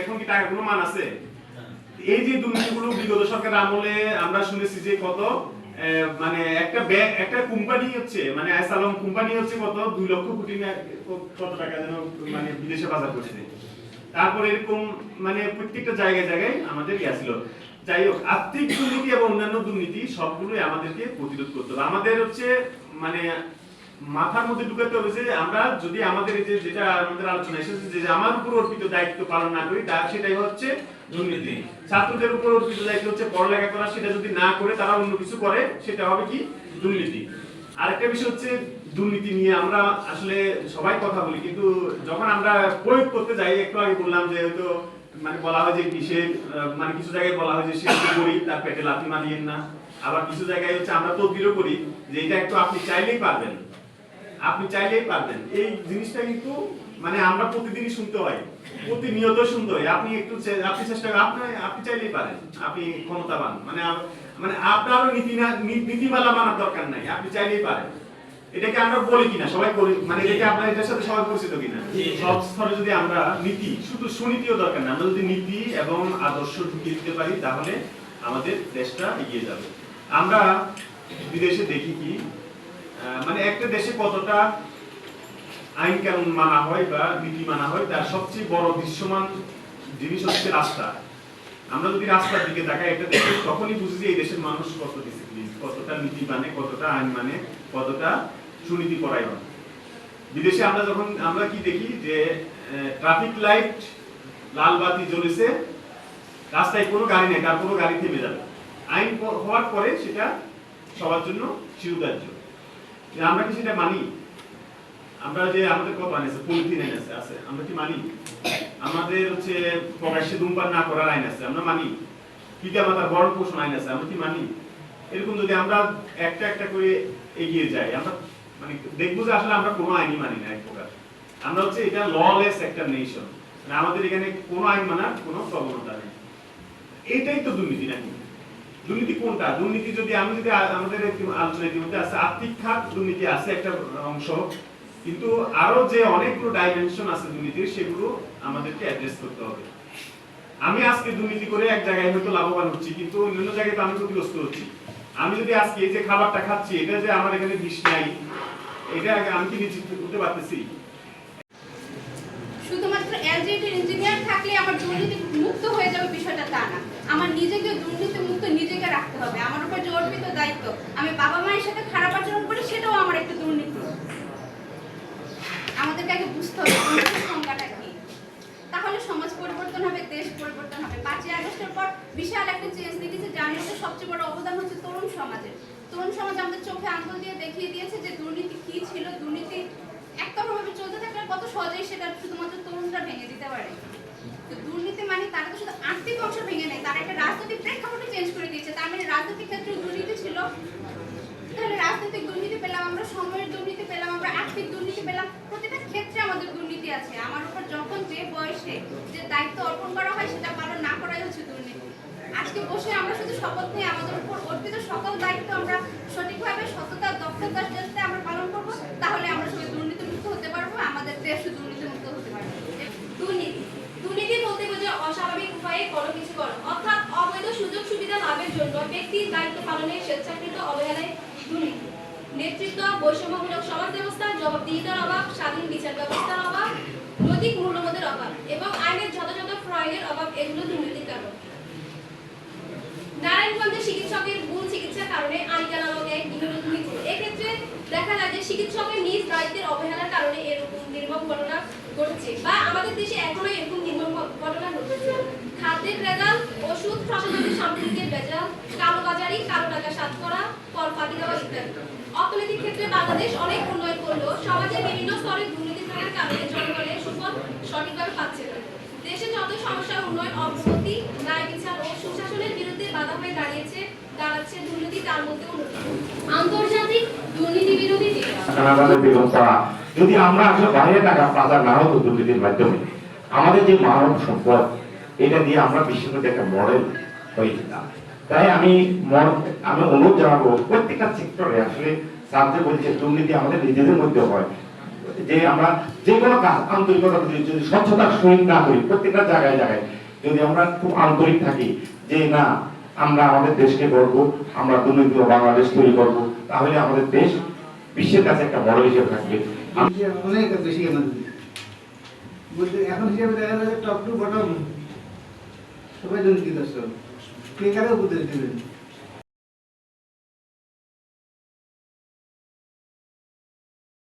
এখন কি টাকা কোনো মান আছে এই যে দুর্নীতিগুলো বিগত সরকার আমলে আমরা শুনেছি যে কত মানে একটা ব্যাংক, একটা কোম্পানি হচ্ছে মানে আসালম কোম্পানি হচ্ছে কত? দুই লক্ষ কোটি কত টাকা যেন মানে বিদেশে বাজার করছে। তারপরে এরকম মানে প্রত্যেকটা জায়গায় জায়গায় আমাদের ইয়া যাই হোক, আর্থিক দুর্নীতি এবং অন্যান্য দুর্নীতি সবগুলোই আমাদেরকে প্রতিরোধ করতে হবে। আমাদের হচ্ছে মানে মাথার মধ্যে ঢুকাতে হবে যে আমরা যদি আমাদের যে যেটা আমাদের আলোচনা এসেছে যে আমার উপর অর্পিত দায়িত্ব পালন না করি তা সেটাই হচ্ছে দুর্নীতি। ছাত্রদের উপর অর্পিত দায়িত্ব হচ্ছে পড়ালেখা করা, সেটা যদি না করে তারা অন্য কিছু করে, সেটা হবে কি? দুর্নীতি। আরেকটা বিষয় হচ্ছে দুর্নীতি নিয়ে আমরা আসলে সবাই কথা বলি, কিন্তু যখন আমরা প্রয়োগ করতে যাই, একটু আগে বললাম যে হয়তো মানে বলা হয় যে কিসের মানে কিছু জায়গায় বলা হয় যে সে গরিব, তার পেটে লাথি মারিয়েন না। আবার কিছু জায়গায় হচ্ছে আমরা তদবিরও করি যে এটা একটু আপনি চাইলেই পারবেন। আপনি চাইলেই পারবেন। এই জিনিসটা কিন্তু মানে আমরা প্রতিদিনই শুনতে হয়, প্রতিনিয়ত শুনতে হয়। আপনি একটু আপনি চেষ্টা করেন, আপনি আপনি চাইলেই পারেন, আপনি ক্ষমতাবান। মানে মানে আপনারও নীতি নীতিমালা মানার দরকার নাই, আপনি চাইলেই পারেন। এটাকে আমরা বলি কিনা? সবাই বলি মানে এটাকে আপনার এটার সাথে সবাই পরিচিত কিনা? সব স্তরে যদি আমরা নীতি শুধু সুনীতিও দরকার না আমরা যদি নীতি এবং আদর্শ ঢুকিয়ে দিতে পারি তাহলে আমাদের দেশটা এগিয়ে যাবে। আমরা বিদেশে দেখি কি মানে একটা দেশে কতটা আইন কানুন মানা হয় বা নীতি মানা হয় তার সবচেয়ে বড় দৃশ্যমান জিনিস হচ্ছে রাস্তা। আমরা যদি রাস্তার দিকে তাকাই একটা দেশে তখনই বুঝি যে এই দেশের মানুষ কত ডিসিপ্লিন কতটা নীতি মানে কতটা আইন মানে কতটা সুনীতি পরায়ণ। বিদেশে আমরা যখন, আমরা কি দেখি যে ট্রাফিক লাইট লাল বাতি জ্বলেছে, রাস্তায় কোনো গাড়ি নেই, তার কোনো গাড়ি থেমে যাবে আইন হওয়ার পরে সেটা সবার জন্য শিরোধার্য আমরা কি সেটা মানি? আমরা যে, আমাদের কত আইন আছে? পলিথিন আইন আছে আছে। আমরা কি মানি? আমাদের হচ্ছে প্রকাশ্যে ধূমপান না করার আইন আছে, আমরা মানি। পিতা মাতার বরণ পোষণ আইন আছে, আমরা কি মানি? এরকম যদি আমরা একটা একটা করে এগিয়ে যাই, আমরা মানে দেখব যে আসলে আমরা কোনো আইনই মানি না এক প্রকার। আমরা হচ্ছে এটা ললেস একটা নেশন মানে আমাদের এখানে কোনো আইন মানার কোনো প্রবণতা নেই। তো দুর্নীতি নাকি? দুর্নীতি কোনটা? দুর্নীতি যদি আমি যদি আমাদের আলোচনা ইতিমধ্যে আছে, আর্থিক খাত দুর্নীতি আছে একটা অংশ, কিন্তু আরও যে অনেকগুলো ডাইমেনশন আছে দুর্নীতির, সেগুলো আমাদেরকে অ্যাড্রেস করতে হবে। আমি আজকে দুর্নীতি করে এক জায়গায় হয়তো লাভবান হচ্ছি, কিন্তু অন্য জায়গায় তো আমি ক্ষতিগ্রস্ত হচ্ছি। আমি যদি আজকে এই যে খাবারটা খাচ্ছি, এটা যে আমার এখানে বিষ নাই এটা আমি কি নিশ্চিত করতে পারতেছি? শুধুমাত্র এলজেডের ইঞ্জিনিয়ার থাকলে আমার দুর্নীতি মুক্ত হয়ে যাবে বিষয়টা তা না। আমার নিজেকে দুর্নীতি মুক্ত নিজেকে রাখতে হবে। আমার উপর জোর অর্পিত দায়িত্ব। আমি বাবা মায়ের সাথে খারাপ আচরণ করি সেটাও আমার একটা দুর্নীতি আমাদেরকে আগে বুঝতে হবে দুর্নীতির সংজ্ঞাটা কি তাহলে সমাজ পরিবর্তন হবে দেশ পরিবর্তন হবে পাঁচই আগস্টের পর বিশাল একটা চেঞ্জ দেখেছি যার মধ্যে সবচেয়ে বড় অবদান হচ্ছে তরুণ সমাজের তরুণ সমাজ আমাদের চোখে আঙ্গুল দিয়ে দেখিয়ে দিয়েছে যে দুর্নীতি কি ছিল দুর্নীতি একতরফাভাবে চলতে থাকলে কত সহজেই সেটা শুধুমাত্র তরুণরা ভেঙে দিতে পারে তো দুর্নীতি মানে তারা তো শুধু আর্থিক অংশ ভেঙে নেয়, তারা একটা রাজনৈতিক প্রেক্ষাপটে চেঞ্জ করে দিয়েছে। তার মানে রাজনৈতিক ক্ষেত্রে দুর্নীতি ছিল। তাহলে রাজনৈতিক দুর্নীতি পেলাম আমরা সময়ের দুর্নীতি পেলাম আমরা, আর্থিক দুর্নীতি পেলাম। প্রতিটা ক্ষেত্রে আমাদের দুর্নীতি আছে। আমার উপর যখন যে বয়সে যে দায়িত্ব অর্পণ করা হয়, সেটা পালন না করাই হচ্ছে দুর্নীতি। আজকে বসে আমরা শুধু শপথ নিয়ে আমাদের উপর অর্পিত সকল দায়িত্ব আমরা সঠিকভাবে সততা দক্ষতার সাথে আমরা পালন করব তাহলে আমরা সবাই দুর্নীতিমুক্ত হতে পারব আমাদের দেশও দুর্নীতিমুক্ত হতে পারবে দুর্নীতি দুর্নীতি বলতে বোঝায় অস্বাভাবিক উপায়ে কোনো কিছু করা অর্থাৎ অবৈধ সুযোগ সুবিধা লাভের জন্য ব্যক্তির দায়িত্ব পালনের স্বেচ্ছাকৃত অবহেলায় দুর্নীতি। নেতৃত্ব বৈষম্যমূলক সমাজ ব্যবস্থা জবাবদিহিতার অভাব, স্বাধীন বিচার ব্যবস্থার অভাব, নৈতিক মূল্যবোধের অভাব এবং আইনের যথাযথ প্রয়োগের অভাব, এগুলো দুর্নীতির কারণ। নারায়ণগঞ্জে চিকিৎসকের ভুল চিকিৎসার কারণে আলিকা নামক এক এক্ষেত্রে দেখা যায় যে চিকিৎসকের নিজ দায়িত্বের অবহেলার কারণে এরকম নির্মম ঘটনা ঘটছে বা আমাদের দেশে এখনও এরকম ঘটনা ঘটছে। খাদ্যের ভেজাল ওষুধ প্রসাধনের সামগ্রীদের ভেজাল কালোবাজারি কালো টাকা সাত করা ফাঁকি দেওয়া ইত্যাদি। অর্থনৈতিক ক্ষেত্রে বাংলাদেশ অনেক উন্নয়ন করলেও সমাজের বিভিন্ন স্তরে দুর্নীতি থাকার কারণে জনগণের সুফল সঠিকভাবে পাচ্ছে না। দেশে যত সমস্যা উন্নয়ন অগ্রগতি ন্যায় বিচার ও সুশাসনের বিরুদ্ধে বাধা হয়ে দাঁড়িয়েছে, দাঁড়াচ্ছে দুর্নীতি, তার মধ্যে আন্তর্জাতিক দুর্নীতি বিরোধী যদি আমরা আসলে বাইরে টাকা পাচার না হতো দুর্নীতির মাধ্যমে আমাদের যে মানব সম্পদ, এটা দিয়ে আমরা বিশ্বের একটা মডেল হয়ে যেতাম তাই আমি আমি অনুরোধ জানাব, প্রত্যেকটা সেক্টরে আসলে স্যার যে বলছে দুর্নীতি আমাদের নিজেদের মধ্যে হয়। যে আমরা যে কোনো কাজ, আন্তরিকতা যদি স্বচ্ছতার সহিত না করি, প্রত্যেকটা জায়গায় জায়গায় যদি আমরা খুব আন্তরিক থাকি, যে না, আমরা আমাদের দেশকে গড়বো, আমরা দুর্নীতি বাংলাদেশ তৈরি করব, তাহলে আমাদের দেশ বিশ্বের কাছে একটা বড় হিসেবে থাকবে। অনেক বেশি বলতে এখন হিসেবে দেখা যাচ্ছে টপ টু বটম সবাই দুর্নীতিগ্রস্ত কে কারে উপদেশ দেবেন?